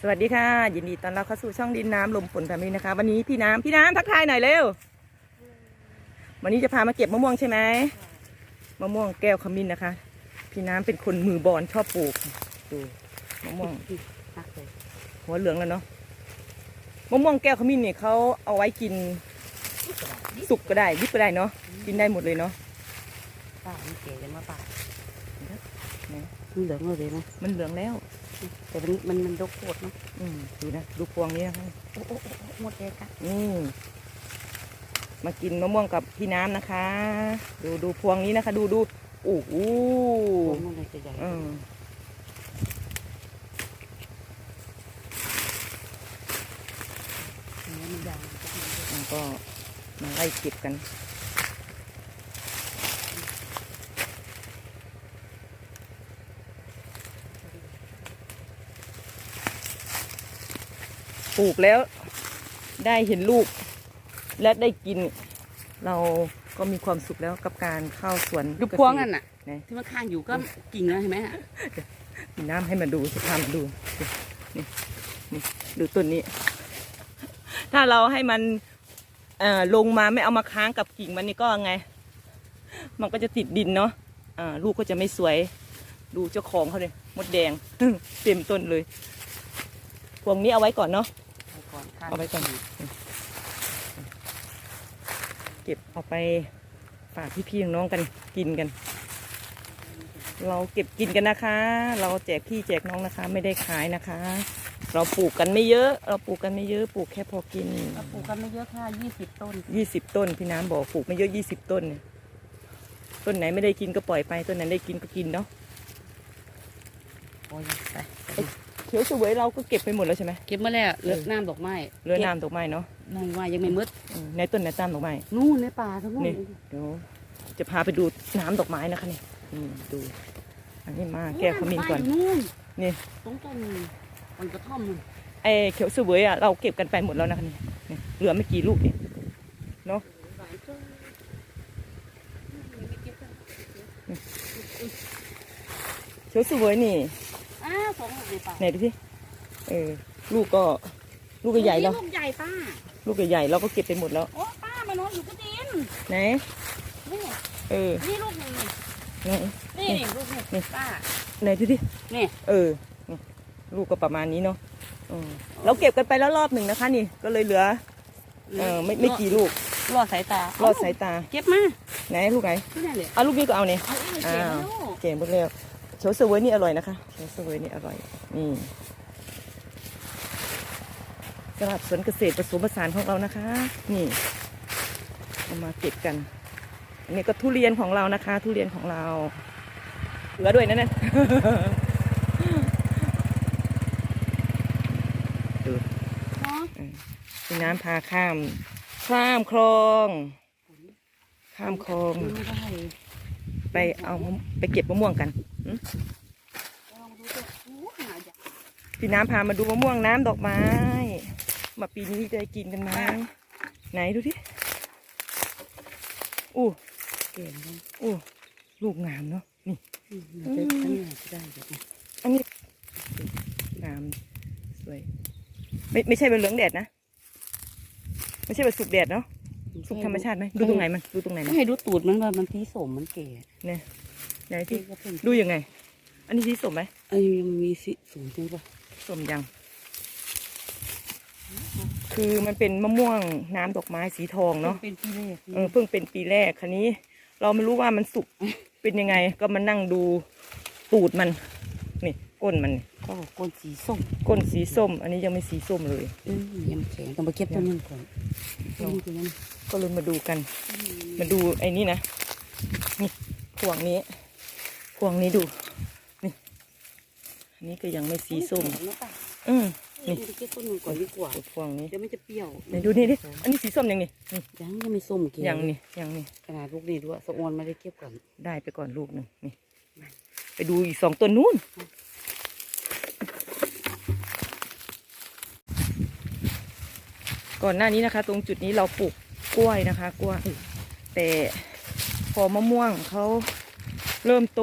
สวัสดีค่ะ ยินดีต้อนรับเข้าสู่ช่องดินน้ำลมฝนแบบนี้นะคะ วันนี้พี่น้ำพี่น้ำทักทายหน่อยเร็ว วันนี้จะพามาเก็บมะม่วงใช่ไหมมะม่วงแก้วขมิ้นนะคะ พี่น้ำเป็นคนมือบอลชอบปลูกดูมะม่วงมากเลยหัวเหลืองแล้วเนาะมะม่วงแก้วขมิ้นเนี่ยเขาเอาไว้กิน สุกก็ได้ดิบก็ได้เนาะกินได้หมดเลยเนาะป้ามันเก๋กันว่าป้าไหนมันเหลืองเลยนะมันเหลืองแล้ว แต่มันมันมันดกโคตรเนาะอืมดูนะดูพวงนี้นะคะโอ้โอ้โอ้โอ้หมดเลยค่ะนี่ มากินมะม่วงกับพี่น้ำนะคะ ดูดูพวงนี้นะคะ ดูดูโอ้โหโอ้มันเลยจะใหญ่อืมเนื้อมันยาวมันก็มาไล่เก็บกัน ปลูกแล้วได้เห็นลูก และได้กิน เราก็มีความสุขแล้วกับการเข้าสวนดูพวงนั่นน่ะไหนที่มันข้างอยู่ก็กิ่งแล้วเห็นไหมฮะมีน้ำให้มาดูจะพามาดูนี่นี่ดูต้นนี้ ถ้าเราให้มันเอ่อลงมาไม่เอามาค้างกับกิ่งมันนี่ก็ไง มันก็จะติดดินเนาะอ่าลูกก็จะไม่สวย ดูเจ้าของเขาเลยมดแดงเต็มต้นเลยพวงนี้เอาไว้ก่อนเนาะ เอาก่อนข้างเอาไว้ก่อนเก็บเอาไปฝากพี่ๆน้องๆกันกินกัน เราเก็บกินกันนะคะ เราแจกพี่แจกน้องนะคะ ไม่ได้ขายนะคะ เราปลูกกันไม่เยอะ เราปลูกกันไม่เยอะปลูกแค่พอกินเราปลูกกันไม่เยอะค่ะยี่สิบต้นยี่สิบต้นพี่น้ำบอกปลูกไม่เยอะยี่สิบต้นเนี่ยต้นไหนไม่ได้กินก็ปล่อยไปต้นไหนได้กินก็กินเนาะโอ้ยไปไปเขียวเสวยเราก็เก็บไปหมดแล้วใช่ไหมเก็บมาแล้วเหลือน้ำดอกไม้เหลือน้ำดอกไม้เนาะน้ำไม้ยังไม่มืดอืมในต้นไหนน้ำดอกไม้ นู่นในป่าทั้งนู้นนี่ เดี๋ยวจะพาไปดูน้ำดอกไม้นะคะนี่นี่ดู อันนี้มาแก้ขมิ้นก่อนไปนู่นนี่ ตรงต้นมันกระท่อมนู่นไอ้เขียวเสวยอะเราเก็บกันไปหมดแล้วนะคะนี่นี่เหลือไม่กี่ลูกนี่เนาะหวานจังเขียวเสวยนี่ อ้าวสองลูกในป่าไหนดูสิเออ ลูกก็ลูกก็ใหญ่แล้ว ลูกใหญ่ป้า ลูกใหญ่ๆเราก็เก็บไปหมดแล้ว โอ้ป้ามานอนอยู่ก็ดินไหน นี่เออนี่ลูกหนึ่งไหนนี่นี่ลูกหนึ่งนี่ป้า ไหนดูสินี่ เออนี่ลูกก็ประมาณนี้เนาะอืมเราเก็บกันไปแล้วรอบหนึ่งนะคะ นี่ก็เลยเหลือ เออไม่ไม่กี่ลูกรอดสายตารอดสายตา เก็บมา ไหนลูกไหนที่ไหนเลยเอาลูกนี้ก็เอาเนี่ยเอาอีกเก็บมาลูกเก๋หมดแล้ว เขียวเสวยนี่อร่อยนะคะเขียวเสวยนี่อร่อยนี่ตลาดสวนเกษตรผสมผสานของเรานะคะ นี่เอามาเก็บกันอันนี้ก็ทุเรียนของเรานะคะ ทุเรียนของเราเหลือด้วยนะเนี่ยดูมีน้ำพาข้าม ข้ามคลอง ข้ามคลอง ไม่ได้ไปเอามะไปเก็บมะม่วงกันหึลองดูสิโอ้หาอยากพี่น้ำพามาดูมะม่วงน้ำดอกไม้ มาปีนี้จะได้กินกันไหมไหนดูที่อู้เก่งเลยอู้ลูกงามเนาะนี่อืมมันจะอันนี้จะได้แบบนี้อันนี้งามสวยไม่ไม่ใช่เป็นเหลืองแดดนะ ไม่ใช่แบบสุกแดดเนาะ สุกธรรมชาติไหมดูตรงไหนมันดูตรงไหนมันให้ดูตูดมันว่ามันสีสมมันเก๋เนี่ยไหนที่ที่ก็เป็นดูยังไง อันนี้สีสมไหมอันนี้ยังมีสีสูงจริงป่ะสมยัง คือมันเป็นมะม่วงน้ำดอกไม้สีทองเนาะเป็นปีแรกเออเพิ่งเป็นปีแรกคันนี้ เราไม่รู้ว่ามันสุกเป็นยังไง ก็มานั่งดูตูดมันนี่ก้นมัน นี่ก็ก้นสีส้มก้นสีส้ม อันนี้ยังไม่สีส้มเลยอืมยังแข็งต้องไปเก็บต้นนึงก่อนต้นนี้ตัวนั้นก็เลยมาดูกัน มาดูไอ้นี่นะ นี่พวงนี้พวงนี้ดู นี่ อันนี้ก็ยังไม่สีส้มแข็งนะป่ะอืมนี่ไปเก็บต้นนึงก่อนดีกว่าพวงนี้เดี๋ยวมันจะเปรี้ยวไหนดูนี่ดิ อันนี้สีส้มยังนี่นี่ยังยังไม่ส้มเก๋ยังนี่ยังนี่ขนาดลูกนี่ด้วยสะอวนไม่ได้เก็บก่อน ได้ไปก่อนลูกหนึ่งนี่ ไปดูอีกสองตัวนู้น ก่อนหน้านี้นะคะ ตรงจุดนี้เราปลูกกล้วยนะคะกล้วยแต่พอมะม่วงเขาเริ่มโต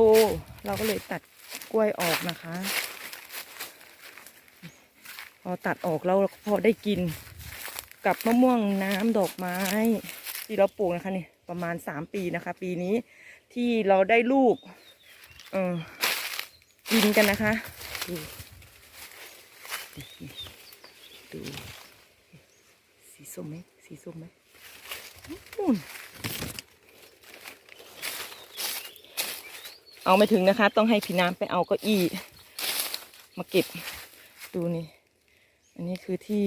เราก็เลยตัดกล้วยออกนะคะ พอตัดออกแล้วพอได้กินกับมะม่วงน้ำดอกไม้ ที่เราปลูกนะคะนี่ประมาณสามปีนะคะ ปีนี้ที่เราได้ลูก เออกินกันนะคะ ดูดู สีส้มไหมสีส้มไหมนู่นเอาไม่ถึงนะคะ ต้องให้พี่น้ำไปเอาเก้าอี้มาเก็บดูนี่ อันนี้คือที่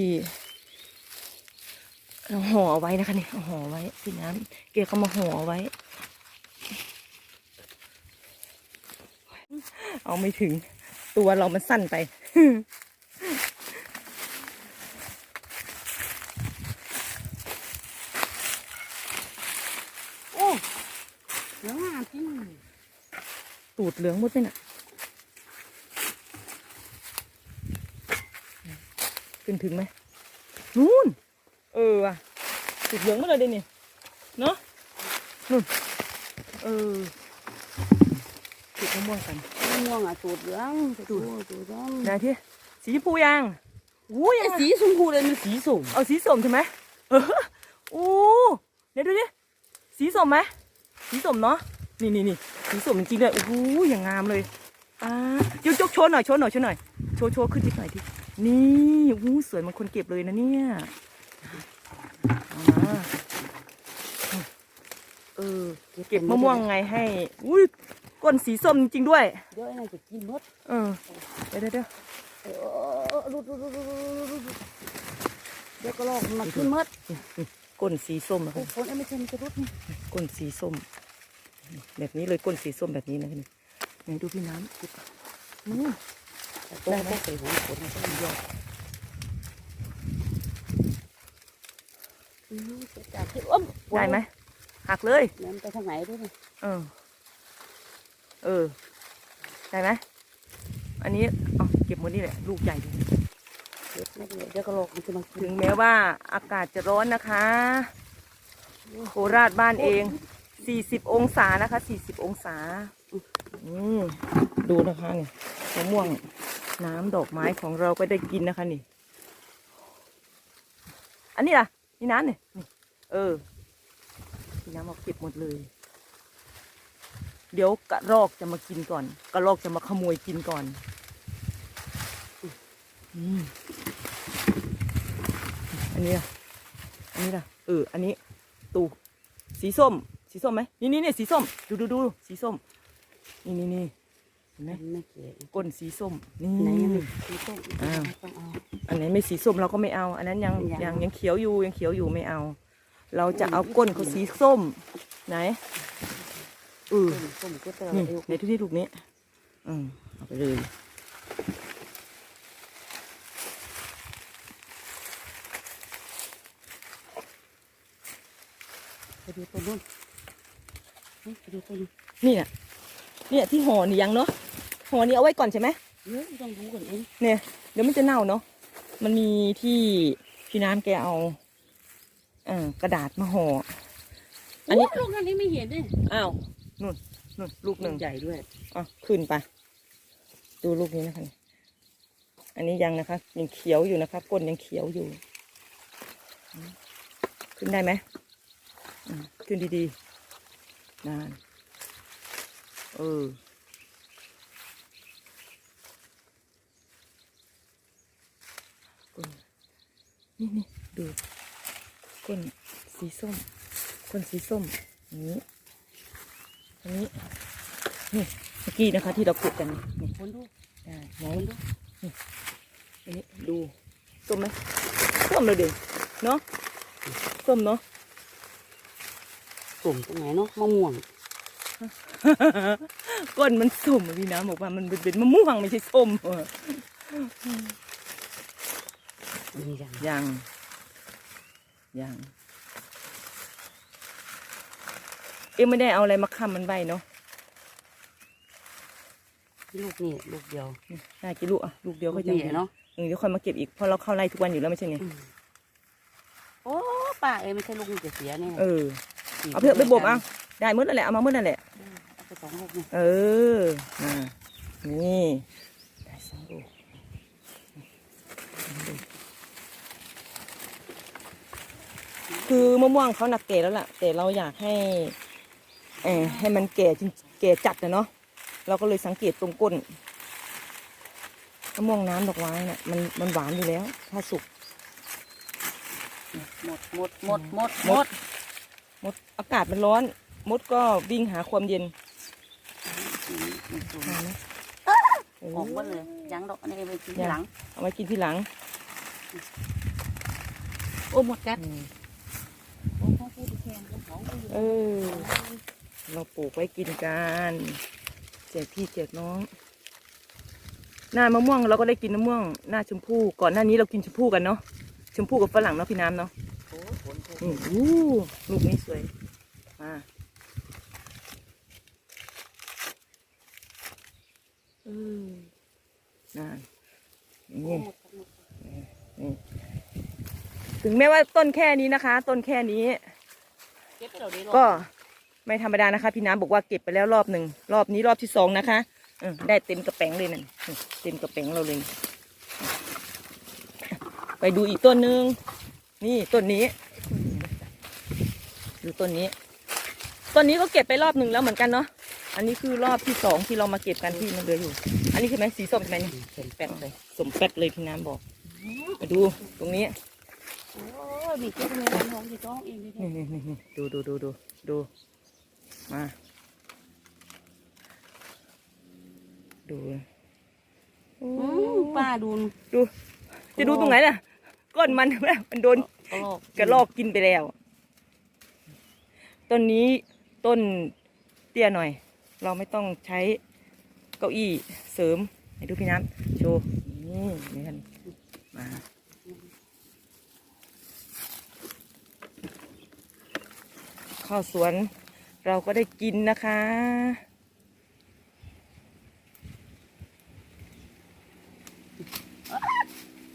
เราห่อเอาไว้นะคะนี่ห่อไว้พี่น้ำเกียร์เขามาห่อเอาไว้ เอาไม่ถึงตัวเรามันสั้นไป โอ้เหลืองอะจริง ตูด เหลืองหมดเลยน่ะ ขึ้นถึงไหมนู่น เออว่ะตูดเหลืองหมดเลยเดี๋ยวนี่เนาะนู่น เออเก็บมะม่วงกันมะม่วงอะสูตรเหลืองสูตรสูตรเหลืองนะที่สีชมพูยังอู้ยไอ้สีชมพูเลยมันสีส้มเอาสีส้มใช่ไหมเออโอ้เดี๋ยวดูดิสีส้มไหมสีส้มเนาะนี่นี่นี่ สีส้มจริงๆเลยโอ้โหอย่างงามเลยอ่ายกยกโชว์หน่อยโชว์หน่อยโชว์หน่อยโชว์โชว์ขึ้นนิดหน่อยดินี่โอ้โหสวยเหมันคนเก็บเลยนะเนี่ยเอามาเออเก็บมะม่วงไงให้อุ้ยก้นสีส้มจริงๆด้วยเดี๋ยวไอ้นั่นจะกินหมดเออเดี๋ยวเดี๋ยวเดี๋ยวเออรุดรุดรุดรุดรุดรุดเดี๋ยวก็ลอกมันมาขึ้นหมดก้นสีส้มนะโอ้คะฝนไอ้ไม่ใช่มันจะรุดนี่ก้นสีส้ม แบบนี้เลยก้นสีส้มแบบนี้นะนี่ไหนดูพี่น้ำดูอืมได้ไหมใส่หัวฝนมันก็ไม่ยอมอืมเสียจากที่อ้มได้ไหมหักเลยนี่ยมันไปทางไหนด้วยเนี่เออ เออ ได้ไหมอันนี้เอาเก็บหมดนี่แหละ ลูกใหญ่ดีเดี๋ยวไม่เป็นไรเดี๋ยวก็ลกมันจะมาถึงแม้ว่าอากาศจะร้อนนะคะ โคราชบ้านเอง 40องศานะคะ40องศาอืมดูนะคะเนี่ยมะม่วงน้ำดอกไม้ของเราก็ได้กินนะคะนี่ อันนี้ล่ะนี่น้ำเนี่ยเออพี่น้ำเอาเก็บหมดเลย เดี๋ยวกระรอกจะมากินก่อน กระรอกจะมาขโมยกินก่อนอันนี้ล่ะอันนี้ล่ะเอออันนี้ตูสีส้ม สีส้มไหมนี่นี่นี่สีส้ม ดูดูดูสีส้ม นี่นี่นี่เห็นไหมไม่เก๋ก้นสีส้มนี่ไหนยังไม่สีส้มอ้าวต้องเอา อันไหนไม่สีส้มเราก็ไม่เอา อันนั้นยังยัง ยังยังเขียวอยู่ยังเขียวอยู่ไม่เอา เราจะเอาก้นเขาสีส้ม ไหนเออส้มส้มก็เตอนี่เอวในทุกที่ลูกนี้ อืมเอาไปเลยไปดูตัวนู้น นี่ไปดูตัวนู้นนี่น่ะเนี่ยที่ห่อนี่ยังเนาะห่อนี้เอาไว้ก่อนใช่ไหมเฮ้ยต้องดูก่อนเองเนี่ยเดี๋ยวมันจะเน่าเนาะมันมีที่พี่น้ำแกเอาเอ่อกระดาษมาห่ออันนี้โลูกนั้นนี้ไม่เห็นเลยอ้าวนู่นนู่นลูกหนึ่งใหญ่ด้วยอะขึ้นไปดูลูกนี้นะคะอันนี้ยังนะคะยังเขียวอยู่นะคะก้นยังเขียวอยู่อืมขึ้นได้ไหมอืมขึ้นดีๆ นานเออก้นนี่นี่ดูก้นสีส้มก้นสีส้มอย่างนี้อันนี้นี่เมื่อกี้นะคะ ที่เราขุดกันนี่คนดูอ่าไหนคนดูอันนี้ดูส้มไหมส้มเลยเด็เนาะส้มเนาะ ส้มตรงไหนเนาะมะม่วงก้นมันส้มอะพี่น้ำบอกว่ามันเป็นมะม่วงไม่ใช่ส้มเออนี่อย่างยัง ยัง เอ็มไม่ได้เอาอะไรมาค้ำมันไว้เนาะลูกนี่ลูกเดียวนี่น่ากินลูกอะลูกเดียวก็ลูยังนี่ดีเนาะเออเดี๋ยวค่อยมาเก็บอีกเพราะเราเข้าไร่ทุกวันอยู่แล้วไม่ใช่ไงอืมโอ้ป้าเอ้ยไม่ใช่ลูกนี่จะเสียเนี่ยเออ เอาเพื่อไปบวมเอาได้มืดนั่นแหละเอามามืดนั่นแหละเออนี่คือมะม่วงเขาหนักเก๋แล้วล่ะ แต่เราอยากให้เออให้มันแก่จริงแก่จัดนะเนาะเราก็เลยสังเกตตรงก้นมะม่วงน้ำดอกไม้นี่ยมันมันหวานอยู่แล้ว ถ้าสุกหมดหมดหมดหมดหมด มดอากาศมันร้อน มดก็วิ่งหาความเย็นอมาไหมเอออกหมดเลยยังดอกอันนี้ไปกินยังหลังเอาไว้กินทีหลัง โอ้หมดกัดอืมโอ้เขาพูดแทนเขาเขาอยู่เออ เราปลูกไว้กินกันแจกพี่แจกน้อง หน้ามะม่วงเราก็ได้กินมะม่วง หน้าชมพู่ ก่อนหน้านี้เรากินชมพู่กันเนาะ ชมพู่กับฝรั่งเนาะพี่น้ำเนาะโอ้ฝ นตกอืมอู้ลูกนี้สวย มาเออนั่นโอ้นี่หมดกัดหมดกัดถึงแม้ว่าต้นแค่นี้นะคะ ต้นแค่นี้เก็บเราได้รอบก็ไม่ธรรมดานะคะ พี่น้ำบอกว่าเก็บไปแล้วรอบหนึ่งรอบนี้รอบที่สองนะคะเออได้เต็มกระแป้งเลยนั่นนี่เต็มกระแป้งเราเลย ไปดูอีกต้นหนึ่งนี่ต้นนี้ ดูต้นนี้ ต้นนี้ก็เก็บไปรอบหนึ่งแล้วเหมือนกันเนาะ อันนี้คือรอบที่สองที่เรามาเก็บกันที่มันเหลืออยู่ อันนี้คือไหมสีส้มใช่ไหมนี่สมแป๊ดเลยสมแป๊ดเลยพี่น้ำบอก มาดูตรงนี้โอ้ยมีเก็บในห้องที่ต้องเองดินี่นี่นี่นี่ดูดูดูดูดู มา ดูโอ้อืมป้าดูนดู จะดูตรงไหนน่ะก้นมันมันโดนกระลอกกระลอกกินไปแล้ว ต้นนี้ต้นเตี้ยหน่อย เราไม่ต้องใช้เก้าอี้เสริมให้ดูพี่น้ำโชว์นี่นี่กันมาข้าวสวนเราก็ได้กินนะคะ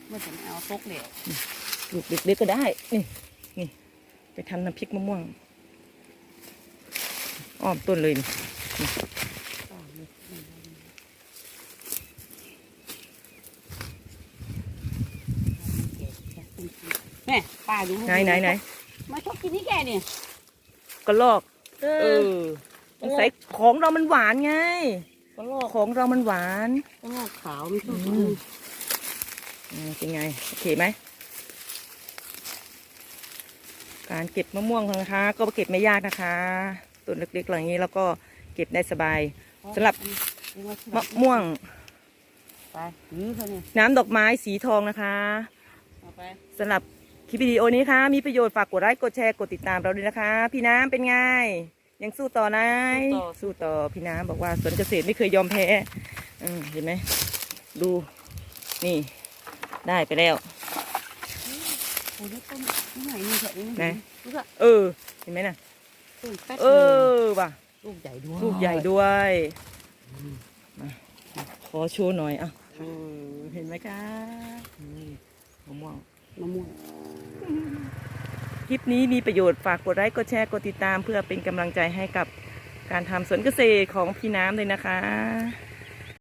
เมื่อฉันเอาตกเหลวลูกเล็กๆก็ได้ นี่ นี่ ไปทำน้ำพริกมะม่วง อ้อมต้นเลยนี่แม่ป้าดูไหนไหนไหนมาชอบกินนี่แกเนี่ยกระลอก เอเอออสงสัยของเรามันหวานไง กระลอกของเรามันหวานกระลอกขาวมันชอบอืมอืมเป็นไง โอเคไหม การเก็บมะม่วงนะคะ ก็เก็บไม่ยากนะคะ ต้นเล็กๆอย่างนี้แล้วก็เก็บได้สบายสำหรับมะม่วงไปนี่เขาเนี่ยน้ำดอกไม้สีทองนะคะเอาไปสำหรับคลิปวิดีโอนี้นะคะมีประโยชน์ฝากกดไลค์กดแชร์กดติดตามเราด้วยนะคะ พี่น้ำเป็นไงยังสู้ต่อนะสู้ต่อพี่น้ำบอกว่าสวนเกษตรไม่เคยยอมแพ้อืมเห็นไหมดูนี่ได้ไปแล้วโอ้ยต้นนี่ไหนนี่เถอะนี่ไหนลูกอะเออเห็นไหมน่ะต้นแป๊ด เออว่ะลูกใหญ่ด้วยลูกใหญ่ด้วยมาขอโชว์หน่อยอะเออเห็นไหมคะนี่มะม่วงมะม่วงคลิปนี้มีประโยชน์ฝากกดไลค์กดแชร์กดติดตาม เพื่อเป็นกำลังใจให้กับการทำสวนเกษตรของพี่น้ำเลยนะคะ